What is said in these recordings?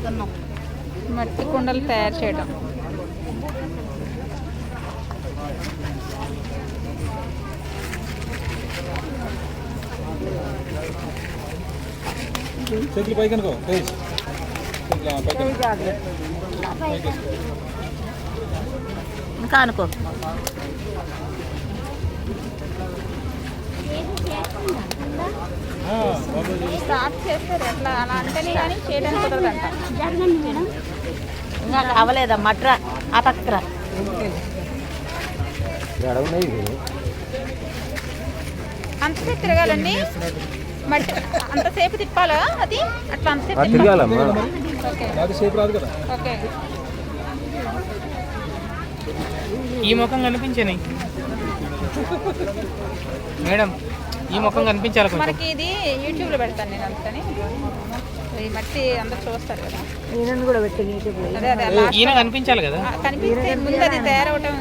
చేస్తున్నాం. మట్టి కుండలు తయారు చేయడం. చేతులు పైకి అనుకో. ఇంకా అనుకో ఆ, బాబు చేయి. స్టార్ట్ చేస్తారు ఎట్లా? అలా అంటేనే కానీ చేయడానికి కుదరదంట. ఇంకా మట్రా ఆ పక్కన అంతసేపు తిరగాలండి? మట్టి అంతసేపు తిప్పాలా అది? అట్లా అంతసేపు? తిరగాలమ్మా. ఓకే అది షేప్ రాదు కదా. ఓకే. ఈ ముఖం కనిపించని. మేడం ఈ ముఖం కనిపించాలి మనకి ఇది యూట్యూబ్లో పెడతాను నేను అందుకని. ఈ మట్టి అందరు చూస్తారు కదా. ఈయనను కూడా పెట్టి యూట్యూబ్లో అదే అదే అలా ఈయన కనిపించాలి కదా. కనిపిస్తే ముందు అది తయారవటం.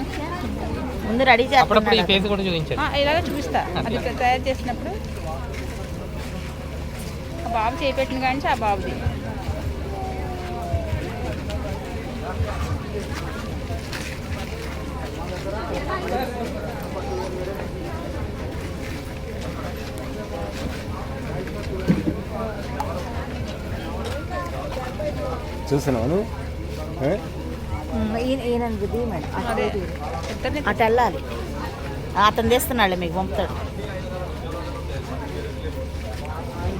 ముందు రెడీ అప్పుడప్పుడు ఈ చేస్తున్నాడు ఫేస్ కూడా చూపించాలి. ఆ, ఇలాగ చూపిస్తా. అది తయారు చేసినప్పుడు. ఆ బాబు చేపెట్టిన కానీ ఆ బాబుది. ఇద్దరిని అటు వెళ్ళాలి. అతను తెస్తున్నాడు మీకు పంపుతాడు.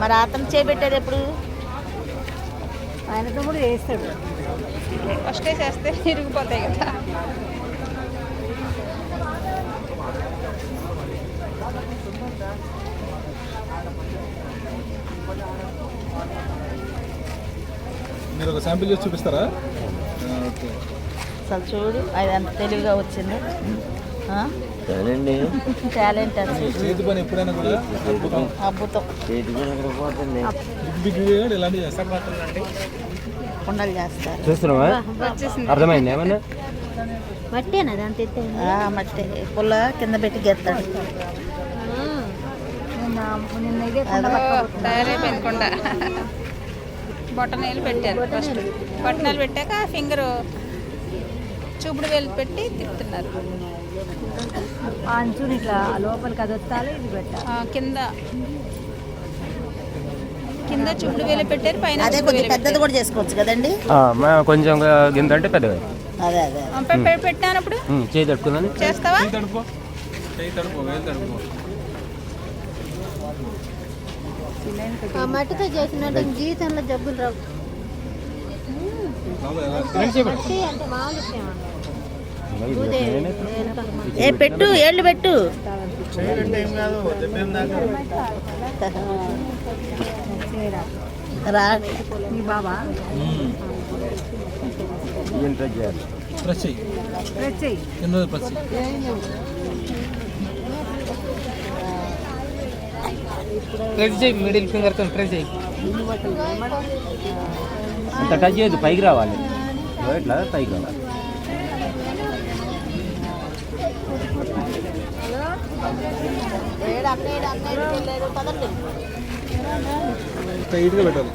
మరి అతను చేపెట్టేది ఎప్పుడు? ఆయనతో కూడా చేస్తాడు. ఫస్ట్ చేస్తే ఇరిగిపోతాయి కదా. మీరు ఒక శాంపిల్ చేసి చూపిస్తారా? అసలు చూడు అది ఎంత తెలివిగా వచ్చింది. టాలెంట్ చేతి పని ఎప్పుడైనా కూడా అద్భుతం. అద్భుతం. చేతి పని ఎక్కడ పోతుంది బిగ్ బిగ్ కూడా ఇలాంటివి చేస్తారు? కుండలు చేస్తారు. చూస్తున్నావా? అర్థమైంది ఏమన్నా? మట్టేనా దాంతో మట్టి. పుల్ల కింద పెట్టి గెత్తాడు. ఓ, తయారైపోయింది కొండ. బొట్టనీళ్ళు పెట్టారు ఫస్ట్. బొట్టనీళ్ళు పెట్టాక ఫింగర్ చూపుడు వేలు పెట్టి తిప్పుతున్నారు. అంచుని ఇట్లా లోపలికి ఇది పెట్టాలి. కింద. కింద చూపుడు వేలు పెట్టారు పైన అదే పెద్దది కూడా చేసుకోవచ్చు కదండి? కొంచెం గింత అంటే పెద్దగా అదే అదే. పెట్టానప్పుడు చేయి చేస్తావా చేయి తడుపు చేయి తడుపు వేలు తడుపు. ఆ మట్టితో చేసినట్టు జీవితంలో జబ్బులు రావు. ఏ పెట్టు ఏళ్ళు పెట్టు. రా. బాబా? ప్రెస్ ప్రెస్ ప్రెస్ చేయి మిడిల్ ఫింగర్తో ప్రెస్ చేయి. అంత టచ్ చేయదు పైకి రావాలి. ఇట్లా పైకి రావాలి. పెట్టాలి.